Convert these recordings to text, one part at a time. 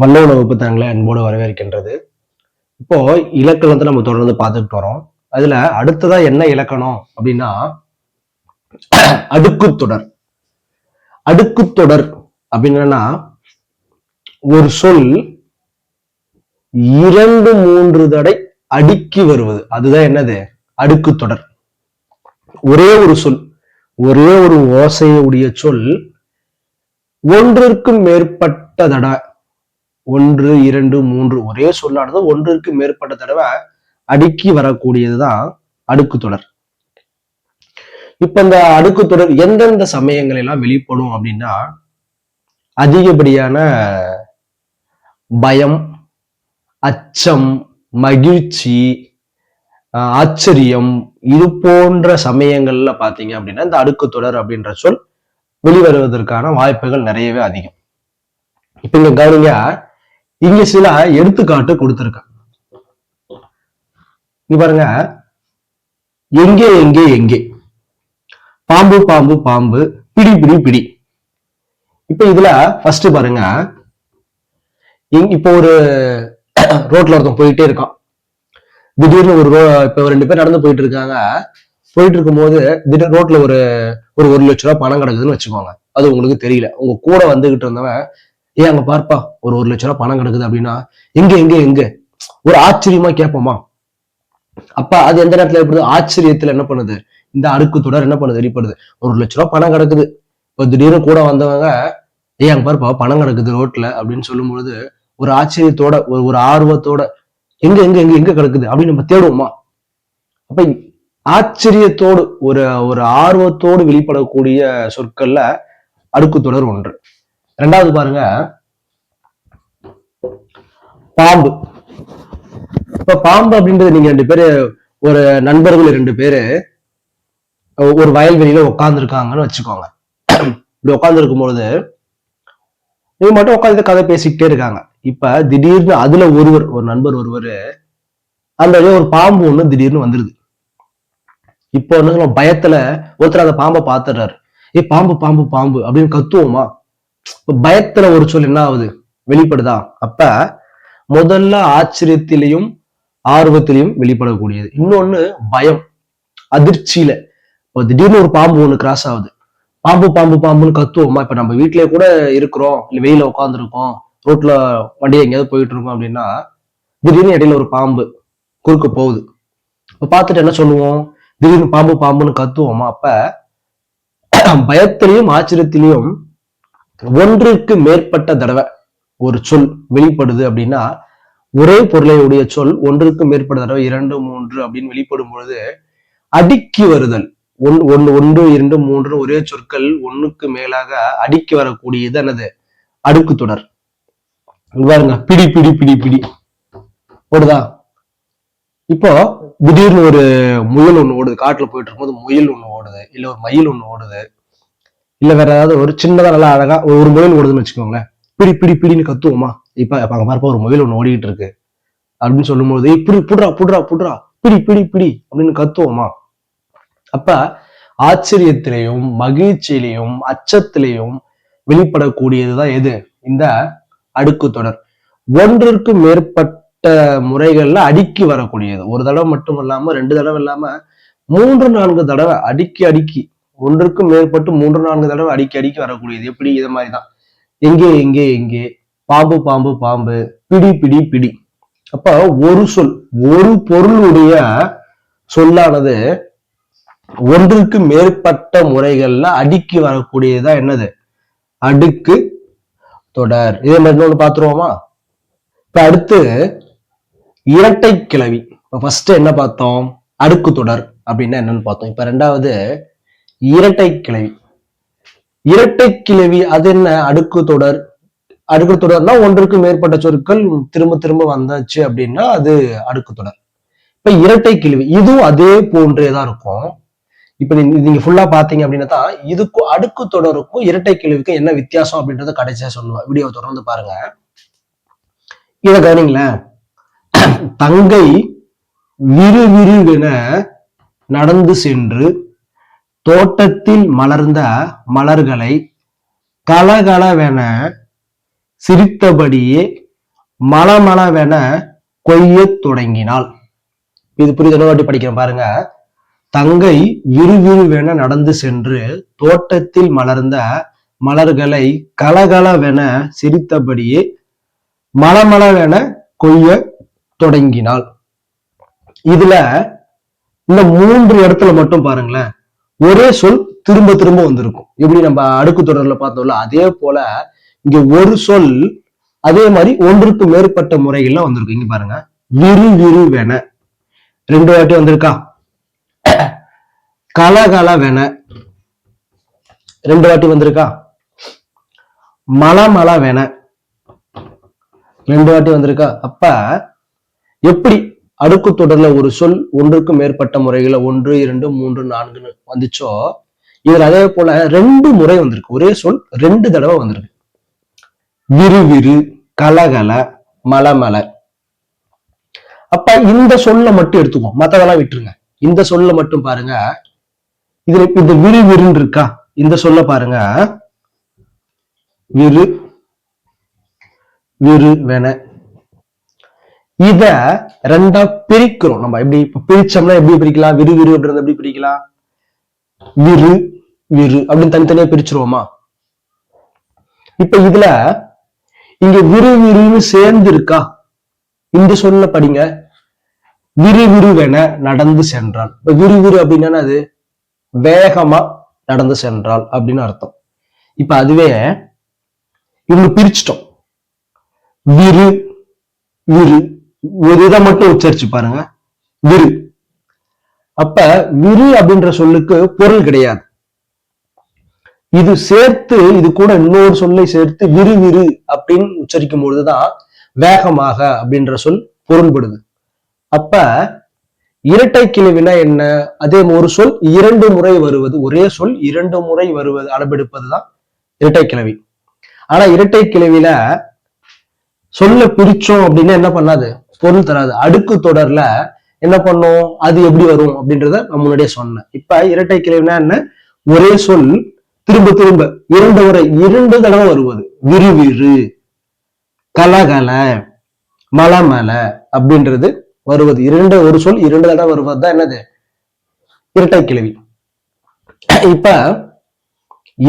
வல்ல உணவு தாங்களே அன்போடு வரவேற்கின்றது. இப்போ இலக்கணத்தை நம்ம தொடர்ந்து பார்த்துட்டு வரோம் அதுல அடுத்ததா என்ன இலக்கணம் அப்படின்னா அடுக்கு தொடர் அப்படின்னா ஒரு சொல் இரண்டு மூன்று தடை அடுக்கி வருவது. அதுதான் என்னது? அடுக்கு தொடர் ஒரே ஒரு சொல் ஒரே ஒரு ஓசையுடைய சொல் ஒன்றிற்கும் மேற்பட்ட தடை ஒன்று இரண்டு மூன்று ஒரே சொல்லானது ஒன்றிற்கு மேற்பட்ட தடவை அடுக்கி வரக்கூடியதுதான் அடுக்கு தொடர். இப்ப இந்த அடுக்கு தொடர் எந்தெந்த சமயங்கள் எல்லாம் வெளிப்படும் அப்படின்னா அதிகப்படியான பயம் அச்சம் மகிழ்ச்சி ஆச்சரியம் இது போன்ற சமயங்கள்ல பாத்தீங்க அப்படின்னா இந்த அடுக்கு தொடர் அப்படின்ற சொல் வெளிவருவதற்கான வாய்ப்புகள் நிறையவே அதிகம். இப்ப இங்க கவனிங்க இங்க சில எடுத்துக்காட்டு கொடுத்திருக்காங்க. இங்க பாருங்க. எங்கே எங்கே எங்கே? பாம்பு பாம்பு பாம்பு பிடி பிடி பிடி. இப்ப இதுல ஃபர்ஸ்ட் பாருங்க. இங்க- இப்போ ஒரு ரோட்ல ஒருத்தன் போயிட்டே இருக்கான். திடீர்னு ஒரு ரோ இப்ப ரெண்டு பேர் நடந்து போயிட்டு இருக்காங்க. போயிட்டு இருக்கும்போது திடீர் ரோட்ல ஒரு ஒரு ஒரு லட்ச ரூபாய் பணம் கிடக்குதுன்னு வச்சுக்கோங்க. அது உங்களுக்கு தெரியல. உங்க கூட வந்துகிட்டு இருந்தவன் ஏன் அங்க பார்ப்பா ஒரு ஒரு லட்ச ரூபாய் பணம் கிடக்குது அப்படின்னா எங்க எங்க எங்க? ஒரு ஆச்சரியமா கேட்போமா? அப்பா அது எந்த நேரத்துல ஏற்படுது? ஆச்சரியத்துல என்ன பண்ணுது? இந்த அடுக்கு தொடர் என்ன பண்ணுது? வெளிப்படுது ஒரு லட்ச ரூபாய் பணம் கிடக்குது. இப்போ திடீர்னு கூட வந்தவங்க ஏன் அங்க பாருப்பா பணம் கிடக்குது ரோட்ல அப்படின்னு சொல்லும் பொழுது ஒரு ஆச்சரியத்தோட ஒரு ஒரு ஆர்வத்தோட எங்க எங்க எங்க எங்க கிடக்குது? அப்படின்னு நம்ம தேடுவோமா? அப்ப ஆச்சரியத்தோடு ஒரு ஒரு ஆர்வத்தோடு வெளிப்படக்கூடிய சொற்கள்ல அடுக்கு தொடர் ஒன்று. ரெண்டாவது பாருங்க. பாம்பு. இப்ப பாம்பு அப்படின்றது நீங்க ரெண்டு பேரு ஒரு நண்பர்கள் ரெண்டு பேரு ஒரு வயல்வெளியில உட்கார்ந்து வச்சுக்கோங்க. இப்படி உட்கார்ந்து இருக்கும்பொழுது இவங்க மட்டும் உட்காந்து கதை பேசிக்கிட்டே இருக்காங்க. இப்ப திடீர்னு அதுல ஒருவர் ஒரு நண்பர் ஒருவர் அந்த ஒரு பாம்பு ஒண்ணு திடீர்னு வந்துருது. இப்போ என்ன சொல்லுவோம் பயத்துல ஒருத்தர் அந்த பாம்பை பாத்துறாரு ஏ பாம்பு பாம்பு பாம்பு அப்படின்னு கத்துவோமா? பயத்துல ஒரு சொல் என்ன ஆகுது? வெளிப்படுதா? அப்ப முதல்ல ஆச்சரியத்திலையும் ஆர்வத்திலையும் வெளிப்படக்கூடியது. இன்னொன்னு பயம். அதிர்ச்சியில. இப்போ திடீர்னு ஒரு பாம்பு ஒண்ணு கிராஸ் ஆகுது. பாம்பு பாம்பு பாம்புன்னு கத்துவோமா? இப்ப நம்ம வீட்டிலேயே கூட இருக்கிறோம். இல்ல வெயில உட்காந்துருக்கோம் ரோட்ல வண்டியை எங்கேயாவது போயிட்டு இருக்கோம் அப்படின்னா திடீர்னு இடையில ஒரு பாம்பு குறுக்க போகுது. இப்ப பார்த்துட்டு என்ன சொல்லுவோம்? திடீர்னு பாம்பு பாம்புன்னு கத்துவோமா? அப்ப பயத்திலையும் ஆச்சரியத்திலையும் ஒன்றுக்கு மேற்பட்ட தடவை ஒரு சொல் வெளிப்படுது அப்படின்னா ஒரே பொருளையுடைய சொல் ஒன்றுக்கு மேற்பட்ட தடவை இரண்டு மூன்று அப்படின்னு வெளிப்படும் பொழுது அடுக்கி வருதல். ஒன் ஒன்று ஒன்று இரண்டு மூன்று ஒரே சொற்கள் ஒண்ணுக்கு மேலாக அடுக்கி வரக்கூடியது என்னது அடுக்கு தொடர். பாருங்க பிடி பிடி பிடி பிடி. ஓடுதா? இப்போ திடீர்னு ஒரு முயல் ஒண்ணு ஓடுது காட்டுல போயிட்டு இருக்கும்போது முயல் ஒன்று ஓடுது இல்லை ஒரு மயில் ஒன்று ஓடுது. இல்ல வேற ஏதாவது ஒரு சின்னதா நல்லா அழகா ஒரு ஒரு ஓடுதுன்னு வச்சுக்கோங்களேன். பிடி பிடி பிடின்னு கத்துவோமா? இப்ப இப்ப அங்க பார்ப்பா ஒரு முயல் ஒண்ணு ஓடிட்டு இருக்கு. அப்படின்னு சொல்லும்போது இப்படி புடுறா புடுறா புடுறா பிடி பிடி பிடி அப்படின்னு கத்துவோமா? அப்ப ஆச்சரியத்திலையும் மகிழ்ச்சியிலையும் அச்சத்திலையும் வெளிப்படக்கூடியதுதான் எது? இந்த அடுக்கு தொடர். ஒன்றிற்கு மேற்பட்ட முறைகள்ல அடுக்கி வரக்கூடியது. ஒரு தடவை மட்டும் இல்லாம ரெண்டு தடவை இல்லாம மூன்று நான்கு தடவை அடுக்கி அடுக்கி ஒன்றுக்கு மேற்பட்டு மூன்று நான்கு தடவை அடுக்கி அடிக்கி வரக்கூடியது. எப்படி? இது மாதிரிதான். எங்கே எங்கே எங்கே? பாம்பு பாம்பு பாம்பு. பிடி பிடி பிடி. அப்ப ஒரு சொல் ஒரு பொருளுடைய சொல்லானது ஒன்றுக்கு மேற்பட்ட முறைகள்ல அடுக்கி வரக்கூடியதா என்னது? அடுக்கு தொடர். இதே மாதிரி இன்னொன்னு பாத்துருவோமா இப்ப அடுத்து இரட்டை கிளவி இப்ப ஃபர்ஸ்ட் என்ன பார்த்தோம்? அடுக்கு தொடர் அப்படின்னா என்னன்னு பார்த்தோம். இப்ப ரெண்டாவது இரட்டை கிளவி. இரட்டை கிளவி அது என்ன? அடுக்கு தொடர். அடுக்கு தொடர்னா ஒன்றுக்கு மேற்பட்ட சொற்கள் திரும்ப திரும்ப வந்தாச்சு அப்படின்னா அது அடுக்கு தொடர். இப்ப இரட்டை கிளவி இதுவும் அதே போன்றே தான் இருக்கும். இப்ப நீங்க நீங்க ஃபுல்லா பாத்தீங்க அப்படின்னா தான் இதுக்கும் அடுக்கு தொடருக்கும் இரட்டை கிளவிக்கும் என்ன வித்தியாசம் அப்படின்றத கடைசியா சொல்லுவேன் வீடியோ தொடர்ந்து பாருங்க. இத கவனிங்களேன். தங்கை விறுவிறுவென நடந்து சென்று தோட்டத்தில் மலர்ந்த மலர்களை கலகலவென சிரித்தபடியே மலமளவென கொய்யத் தொடங்கினாள். இது புரிதல் வாட்டி படிக்கிறேன் பாருங்க. தங்கை விறுவிறுவென நடந்து சென்று தோட்டத்தில் மலர்ந்த மலர்களை கலகலவென சிரித்தபடியே மலமளவென கொய்ய தொடங்கினாள். இதுல இந்த மூன்று இடத்துல மட்டும் பாருங்களேன். ஒரே சொல் திரும்ப திரும்ப வந்திருக்கும். எப்படி நம்ம அடுக்கு தொடர்ல பார்த்தோம்ல அதே போல இங்க ஒரு சொல் அதே மாதிரி ஒன்றுக்கு மேற்பட்ட முறைகள்லாம் வந்திருக்கும். இங்க பாருங்க. விரு வேண ரெண்டு வாட்டி வந்திருக்கா? கலகலவென. ரெண்டு வாட்டி வந்திருக்கா? மலமளவென. ரெண்டு வாட்டி வந்திருக்கா? அப்ப எப்படி அடுக்கு தொடர்ல ஒரு சொல் ஒன்றுக்கு மேற்பட்ட முறைகளை ஒன்று இரண்டு மூன்று நான்குன்னு வந்துச்சோ? இதுல அதே போல ரெண்டு முறை வந்திருக்கு. ஒரே சொல் ரெண்டு தடவை வந்திருக்கு. விறுவிறு கலகல மலமல. அப்ப இந்த சொல்ல மட்டும் எடுத்துக்குவோம். மத்ததெல்லாம் விட்டுருங்க. இந்த சொல்ல மட்டும் பாருங்க. இதுல இந்த விறுவிறுன்னு இருக்கா? இந்த சொல்ல பாருங்க. விறு விறு வென. இத ரெண்டா பிரிக்கிறோம். நம்ம எப்படி இப்ப பிரிச்சோம்னா எப்படி பிரிக்கலாம்? விறு விறு அப்படின்றத எப்படி பிரிக்கலாம்? விறு விறு அப்படின்னு தனித்தனியா பிரிச்சிருவோமா? இப்ப இதுல இங்க விறு விறுன்னு சேர்ந்து இருக்கா? இந்த சொல்ல படிங்க. விறுவிறுவென நடந்து சென்றாள் இப்ப விறுவிறு அப்படின்னா அது வேகமா நடந்து சென்றாள் அப்படின்னு அர்த்தம். இப்ப அதுவே இவங்க பிரிச்சிட்டோம். விரு விரு ஒரு இதை மட்டும் உச்சரிச்சு பாருங்க. விரு. அப்ப விரு அப்படின்ற சொல்லுக்கு பொருள் கிடையாது. இது சேர்த்து இது கூட இன்னொரு சொல்லை சேர்த்து விறு விறு அப்படின்னு உச்சரிக்கும் பொழுதுதான் வேகமாக அப்படின்ற சொல் பொருள்படுது. அப்ப இரட்டை கிளவினா என்ன? அதே ஒரு சொல் இரண்டு முறை வருவது ஒரே சொல் இரண்டு முறை வருவது அளவெடுப்பதுதான் இரட்டை கிளவி. ஆனா இரட்டை கிளவில சொல்ல பிரிச்சோம் அப்படின்னா என்ன பண்ணாது? பொருள் தராது. அடுக்கு தொடர்ல என்ன பண்ணும்? அது எப்படி வரும்? அப்படின்றத நான் முன்னாடியே சொன்னேன். இப்ப இரட்டை கிழவினா என்ன? ஒரே சொல் திரும்ப திரும்ப. இரண்டு முறை இரண்டு தடவை வருவது. விறுவிறு கலகல மலமல அப்படின்றது வருவது. இரண்டு ஒரு சொல் இரண்டு தடவை வருவது தான் என்னது? இரட்டை கிழவி இப்ப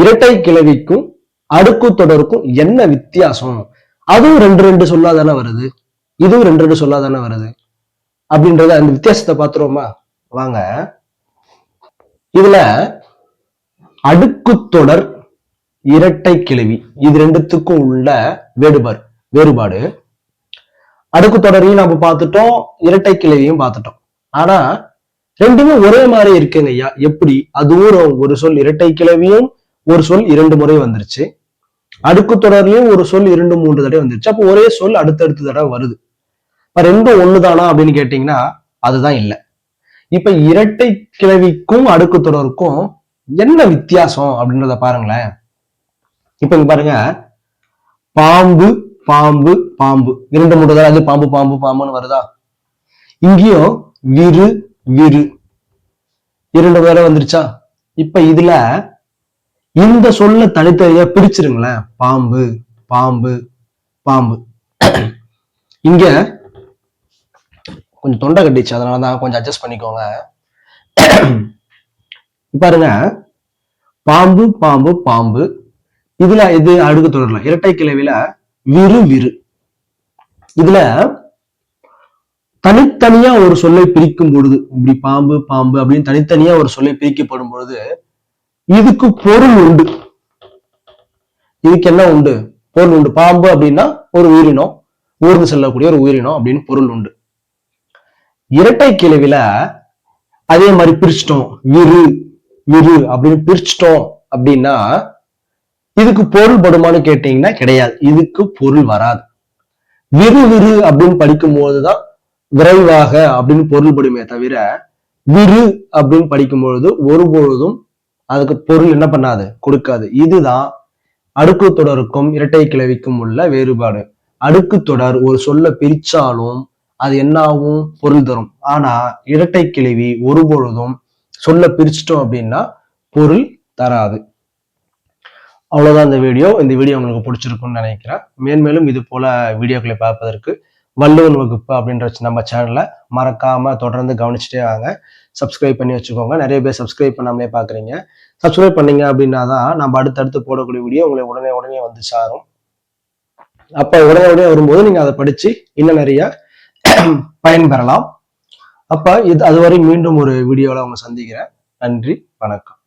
இரட்டை கிழவிக்கும் அடுக்கு தொடருக்கும் என்ன வித்தியாசம்? அதுவும் ரெண்டு ரெண்டு சொல்லா தானே வருது? இதுவும் ரெண்டு ரெண்டு சொல்லா தானே வருது? அப்படின்றத அந்த வித்தியாசத்தை பார்த்துருவோமா? வாங்க. இதுல அடுக்கு தொடர் இரட்டை கிழவி இது ரெண்டுத்துக்கும் உள்ள வேறுபாடு வேறுபாடு. அடுக்கு தொடரையும் நம்ம பார்த்துட்டோம் இரட்டை கிழவியும் பார்த்துட்டோம். ஆனா ரெண்டுமே ஒரே மாதிரி இருக்குங்க ஐயா. எப்படி? அதுவும் ஒரு சொல் இரட்டை கிழவியும் ஒரு சொல் இரண்டு முறை வந்துருச்சு. அடுக்கு தொடர்லயும் ஒரு சொல் இரண்டு மூன்று தடவை வந்துருச்சு. அப்போ ஒரே சொல் அடுத்தடுத்த தடவை வருது. இப்ப ரெண்டும் ஒண்ணுதானா அப்படின்னு கேட்டீங்கன்னா அதுதான் இல்லை. இப்ப இரட்டை கிழவிக்கும் அடுக்கு தொடருக்கும் என்ன வித்தியாசம் அப்படின்றத பாருங்களேன். இப்ப இங்க பாருங்க. பாம்பு பாம்பு பாம்பு. இரண்டு மூன்று தடவை அது பாம்பு பாம்பு பாம்புன்னு வருதா? இங்கேயும் விரு விரு இரண்டு தடவை வந்துருச்சா? இப்ப இதுல இந்த சொல்ல தனித்தனியா பிரிச்சிருங்களேன். பாம்பு பாம்பு பாம்பு. இங்க கொஞ்சம் தொண்டை கட்டிச்சு அதனாலதான் கொஞ்சம் அட்ஜஸ்ட் பண்ணிக்கோங்க. பாருங்க. பாம்பு பாம்பு பாம்பு. இதுல இது அடுக்கு தொடரலாம் இரட்டை கிளவில விரு விரு இதுல தனித்தனியா ஒரு சொல்லை பிரிக்கும் பொழுது இப்படி பாம்பு பாம்பு அப்படின்னு தனித்தனியா ஒரு சொல்லை பிரிக்கப்படும் பொழுது இதுக்கு பொருள் உண்டு. இதுக்கு என்ன உண்டு? பொருள் உண்டு. பாம்பு அப்படின்னா ஒரு உயிரினம் ஊர்ந்து செல்லக்கூடிய ஒரு உயிரினம் அப்படின்னு பொருள் உண்டு. இரட்டை கிழவில அதே மாதிரி பிரிச்சிட்டோம். விரு விரு அப்படின்னு பிரிச்சிட்டோம் அப்படின்னா இதுக்கு பொருள் படுமான்னு கேட்டீங்கன்னா கிடையாது. இதுக்கு பொருள் வராது. விறு விறு அப்படின்னு படிக்கும் போதுதான் விரைவாக அப்படின்னு பொருள்படுமே தவிர விரு அப்படின்னு படிக்கும்பொழுது ஒருபொழுதும் அதுக்கு பொருள் என்ன பண்ணாது? கொடுக்காது. இதுதான் அடுக்கு தொடருக்கும் இரட்டை கிளவிக்கும் உள்ள வேறுபாடு. அடுக்கு தொடர் ஒரு சொல்ல பிரிச்சாலும் அது என்னாகவும் பொருள் தரும். ஆனா இரட்டை கிளவி ஒருபொழுதும் சொல்ல பிரிச்சிட்டோம் அப்படின்னா பொருள் தராது. அவ்வளவுதான் இந்த வீடியோ. இந்த வீடியோ உங்களுக்கு பிடிச்சிருக்கும்னு நினைக்கிறேன். மேன்மேலும் இது போல வீடியோக்களை பார்ப்பதற்கு வள்ளுவன் வகுப்பு அப்படின்ற நம்ம சேனலை மறக்காம தொடர்ந்து கவனிச்சுட்டே வாங்க. சப்ஸ்கிரைப் பண்ணி வச்சுக்கோங்க. நிறைய பேர் சப்ஸ்கிரைப் பண்ணாமலே பாக்குறீங்க சப்ஸ்கிரைப் பண்ணீங்க அப்படின்னா தான் நம்ம அடுத்தடுத்து போடக்கூடிய வீடியோ உங்களை உடனே உடனே வந்து சாரும். அப்ப உடனே உடனே வரும்போது நீங்க அதை படிச்சு இன்னும் நிறையா பயன்பெறலாம். அப்ப இது அதுவரை மீண்டும் ஒரு வீடியோவில் அவங்க சந்திக்கிறேன். நன்றி வணக்கம்.